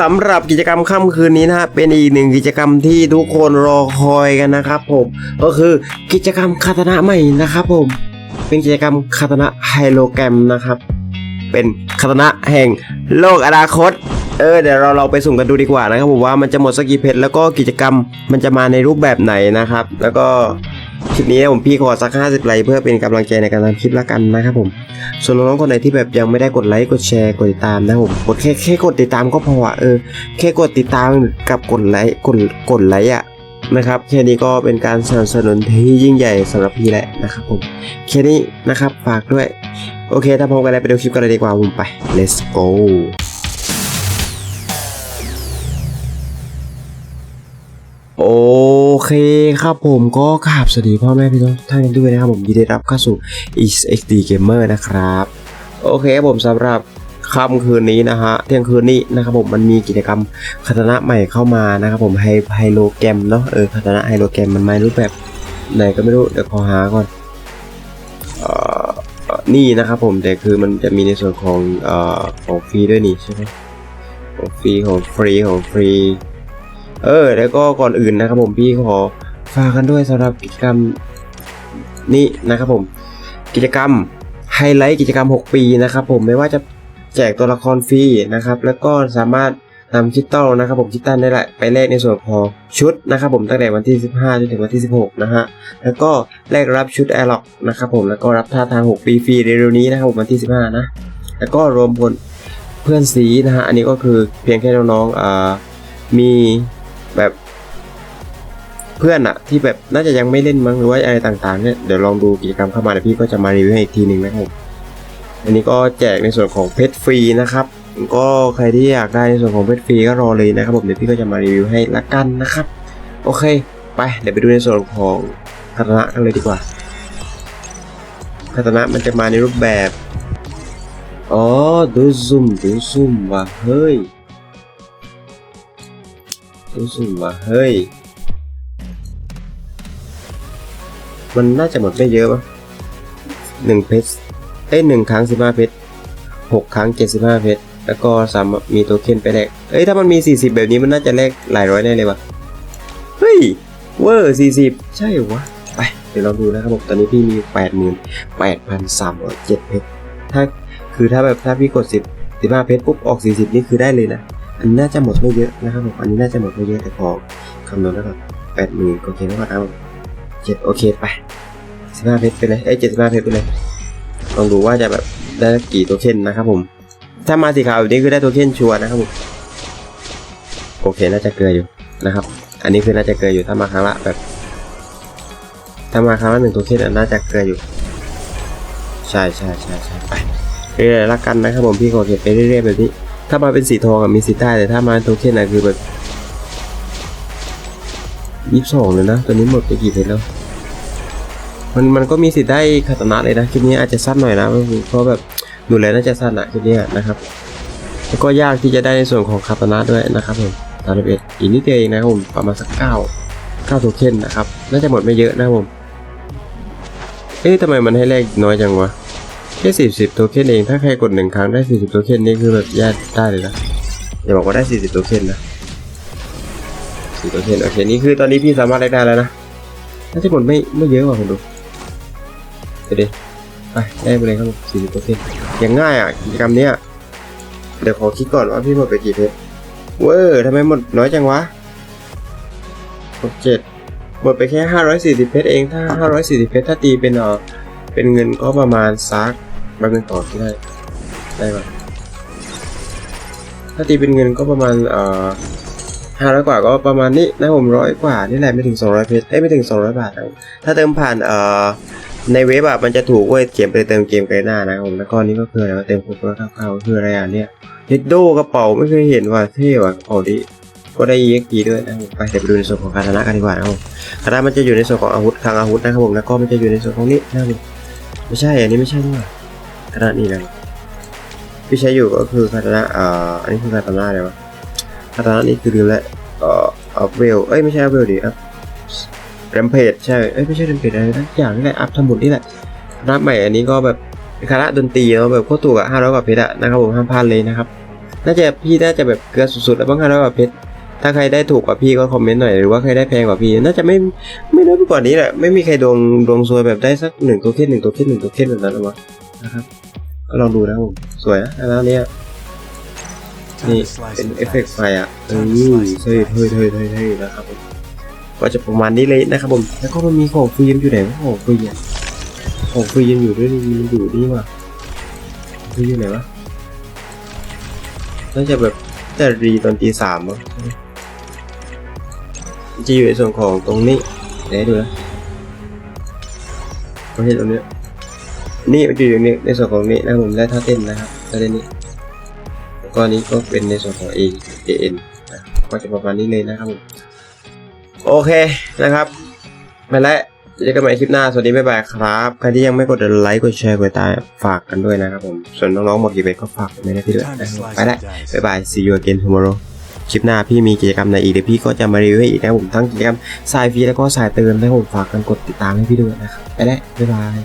สำหรับกิจกรรมค่ำคืนนี้นะฮะเป็นอีกหนึ่งกิจกรรมที่ทุกคนรอคอยกันนะครับผมก็คือกิจกรรมคาตนะใหม่นะครับผม เป็นกิจกรรมคาตนะไฮโลแกรมนะครับ เป็นคาตนะแห่งโลกอนาคตเออเดี๋ยวเราเราไปสุ่มกันดูดีกว่านะครับผมว่ามันจะหมดสักกี่เพชรแล้วก็กิจกรรมมันจะมาในรูปแบบไหนนะครับ แล้วก็ ลิปนี้ผมพี่ขอสัก 50 ไลค์เพื่อเป็นกำลังใจในการทำคลิปละกันนะครับผม ส่วนน้องๆคนไหนที่แบบยังไม่ได้กดไลค์กดแชร์กดติดตามนะผมกดแค่แค่กดติดตามก็พออะเออแค่กดติดตามกับกดไลค์กดกดไลค์อะนะครับแค่นี้ก็เป็นการสนับสนุนที่ยิ่งใหญ่สำหรับพี่แล้วนะครับผมแค่นี้นะครับฝากด้วย โอเค ถ้าพร้อมกันแล้วไปดูคลิปกันเลยดีกว่าผมไป let's go โอ้ เคครับผมก็กราบสวัสดีพ่อแม่พี่น้องท่านด้วยนะครับผมยินดีรับเข้าสู่ East XD Gamer นะครับ โอเคครับผมสำหรับค่ำคืนนี้นะฮะเที่ยงคืนนี้นะครับผมมันมีกิจกรรมคาตนะใหม่เข้ามานะครับผมไฮไฮโลแกรมเนาะเออคาตนะไฮโลแกรมมันไมารูปแบบไหนก็ไม่รู้เดี๋ยวขอหาก่อนออนี่นะครับผมแต่คือมันจะมีในส่วนของเอ่อของฟรีด้วยนี่ใช่ไหมของฟรีของฟรีของฟรี เออ แล้วก็ก่อนอื่นนะครับผมพี่ขอฝากกันด้วยสำหรับกิจกรรมนี้นะครับผม กิจกรรมไฮไลท์กิจกรรม 6 ปีนะครับผมไม่ว่าจะแจกตัวละครฟรีนะครับ แล้วก็สามารถนำคิตตัลนะครับผมคิตตันได้แหละไปแลกในส่วนของชุดนะครับผมตั้งแต่วันที่ 15 จนถึงวันที่ 16 นะฮะ แล้วก็แลกรับชุดแอร์ล็อกนะครับผมแล้วก็รับท่าทาง 6 ปีฟรีเร็วๆนี้นะครับผมวันที่ 15 นะ แล้วก็รวมพลเพื่อนสีนะฮะอันนี้ก็คือเพียงแค่น้องๆมี แบบเพื่อนอะที่แบบน่าจะยังไม่เล่นมั้งหรือว่าอะไรต่างๆเนี่ยเดี๋ยวลองดูกิจกรรมเข้ามาเดี๋ยวพี่ก็จะมารีวิวให้อีกทีหนึ่งนะครับอันนี้ก็แจกในส่วนของเพชรฟรีนะครับ ก็ใครที่อยากได้ในส่วนของเพชรฟรีก็รอเลยนะครับผมเดี๋ยวพี่ก็จะมารีวิวให้ละกันนะครับ โอเค ไปเดี๋ยวไปดูในส่วนของคาตนะกันเลยดีกว่าคาตนะมันจะมาในรูปแบบอ๋อดูซุ่มดูซุ่มว่ะเฮ้ย ดูซุ่มว่ะเฮ้ย มันน่าจะหมดไม่เยอะปะหนึ่งเพชรเอ้ยหนึ่งครั้งสิบห้าเพชรหกครั้งเจ็ดสิบห้าเพชรแล้วก็สามมีโทเค็นไปแลกเอ้ยถ้ามันมีสี่สิบแบบนี้มันน่าจะแลกหลายร้อยแน่เลยวะเฮ้ยเวอร์สี่สิบใช่หวะไปเดี๋ยวเราดูนะครับผมตอนนี้พี่มีแปดหมื่นแปดพันสามร้อยเจ็ดเพชรถ้าคือถ้าแบบถ้าพี่กดสิบสิบห้าเพชรปุ๊บออกสี่สิบนี่คือได้เลยนะ อันนี้น่าจะหมดไม่เยอะนะครับผมอันนี้น่าจะหมดไม่เยอะแต่พอคำนวณแล้วก็แปดหมื่นโอเคแล้วก็เอาเจ็ดโอเคไปสิบห้าเพชรไปเลยเอ้เจ็ดสิบห้าเพชรไปเลยลองดูว่าจะแบบได้กี่โทเค็นนะครับผม ถ้ามาสีขาวแบบนี้คือได้โทเค็นชัวร์นะครับผมโอเคน่าจะเกลืออยู่นะครับ อันนี้คือน่าจะเกลืออยู่ถ้ามาครั้งละแบบ ถ้ามาครั้งละหนึ่งโทเค็นอะน่าจะเกลืออยู่ ใช่ใช่ใช่ใช่ไปเรื่อยๆละกันนะครับผมพี่ขอเก็บไปเรื่อยๆแบบนี้ ถ้ามาเป็นสีทองอะมีสิทธิ์ได้แต่ถ้ามาโทเค็นอะคือแบบยี่สิบสองเลยนะตัวนี้หมดไปกี่เพชรแล้ว มันมันก็มีสิทธิ์ได้คาตนะเลยนะคลิปนี้อาจจะสั้นหน่อยนะเพราะแบบดูแลน่าจะสั้นอะคลิปนี้นะครับแล้วก็ยากที่จะได้ในส่วนของคาตนะด้วยนะครับผมสามสิบเอ็ดอีกนิดเดียวเองนะครับผมประมาณสักเก้าเก้าโทเค็นนะครับน่าจะหมดไม่เยอะนะครับผมเอ๊ะทำไมมันให้แลกน้อยจังวะ แค่สี่สิบโทเค็นเองถ้าใครกดหนึ่งครั้งได้สี่สิบโทเค็นนี่คือแบบแย่ได้เลยนะอย่าบอกว่าได้สี่สิบโทเค็นนะสี่โทเค็นโอเคนี่คือตอนนี้พี่สามารถแลกได้แล้วนะน่าจะหมดไม่ไม่เยอะกว่าคุณดูไปดิไปได้ไปเลยครับผมสี่สิบเปอร์เซ็นอย่างง่ายอะกิจกรรมเนี้ยเดี๋ยวขอคิดก่อนว่าพี่หมดไปกี่เพชรเว้อทำไมหมดน้อยจังวะหกเจ็ดหมดไปแค่ห้าร้อยสี่สิบเพชรเองถ้าห้าร้อยสี่สิบเพชรถ้าตีเป็นเออเป็นเงินก็ประมาณซัก บางเงินต่อที่ได้ได้ปะถ้าตีเป็นเงินก็ประมาณเอ่อห้าร้อยกว่าก็ประมาณนี้นะผมร้อยกว่านี่แหละไม่ถึงสองร้อยเพชรเอ้ไม่ถึงสองร้อยบาทนะถ้าเติมผ่านเอ่อในเว็บอะมันจะถูกเว้ยเขียนไปเติมเกมไกลหน้านะผมแล้วก็นี่ก็คืออะไรเติมคูปองคร่าวคืออะไรอะเนี่ยเฮดโดกระเป๋าไม่เคยเห็นว่ะเท่ว่ะกระเป๋าดิก็ได้ EXP ด้วยนะไปเดี๋ยวไปดูในส่วนของคาตนะกันดีกว่านะครับคาตนะมันจะอยู่ในส่วนของอาวุธคลังอาวุธนะครับผมแล้วก็มันจะอยู่ในส่วนของนี้นะครับไม่ใช่อันนี้ไม่ใช่ด้วย คาตนะนี่นะที่ใช้อยู่ก็คือคาตนะอ่าอันนี้คือคาตนะอะไรวะคาตนะนี่คือลืมแล้วเอ่ออัพเวลเอ้ยไม่ใช่อัพเวลดิอัพแรมเพจใช่เอ้ยไม่ใช่แรมเพจอะไรทั้งอย่างนี่แหละอัพทั้งหมดนี่แหละรับใหม่อันนี้ก็แบบคณะดนตรีเนาะแบบโคตรถูกอะห้าร้อยกว่าเพชรอะนะครับผมห้ามพลาดเลยนะครับน่าจะพี่น่าจะแบบเกลือสุดๆแล้วบ้างครับแล้วแบบเพชรถ้าใครได้ถูกกว่าพี่ก็คอมเมนต์หน่อยหรือว่าใครได้แพงกว่าพี่ น่าจะไม่ไม่น้อยไปกว่านี้แหละไม่มีใครดวงดวงซวยแบบได้สักหนึ่งตัวเทศหนึ่งตัวเทศหนึ่งตัวเทศแบบนั้นหรอกวะนะครับ ก็ลองดูนะครับผมสวยนะแล้วเนี้ยนี่เป็นเอฟเฟกต์ไฟอะเออเฮ้ยเฮ้ยเฮ้ยเฮ้ยเฮ้ยนะครับผมก็จะประมาณนี้เลยนะครับผมแล้วก็มันมีของฟรีอยู่ไหนวะของฟรีอะของฟรียังอยู่ด้วยมันอยู่นี่ว่ะฟรีอยู่ไหนวะน่าจะแบบแต่รีตอนตีสามมั้งจะอยู่ในส่วนของตรงนี้เดี๋ยวให้ดูนะประเภทตรงเนี้ย นี่มันจะอยู่ในในส่วนของนี้นะผมได้ท่าเต้นนะครับท่าเต้นนี้แล้วก็อันนี้ก็เป็นในส่วนของ A A N นะก็จะประมาณนี้เลยนะครับผมโอเคนะครับไปแล้วเจอกันใหม่คลิปหน้า สวัสดี บ๊ายบายครับ ใครที่ยังไม่กดไลค์ กดแชร์ กดติดตามฝากกันด้วยนะครับผม ส่วนน้องๆหมดกี่เบก็ฝากไม่ได้พี่ด้วยนะไปแล้วบ๊ายบาย see you again tomorrow คลิปหน้าพี่มีกิจกรรมในอีกเดี๋ยวพี่ก็จะมารีวิวให้อีกนะผมทั้งกิจกรรมสายฟรีแล้วก็สายเตือนให้ผมฝากกันกดติดตามให้พี่ด้วยนะครับ ไปแล้วบ๊ายบาย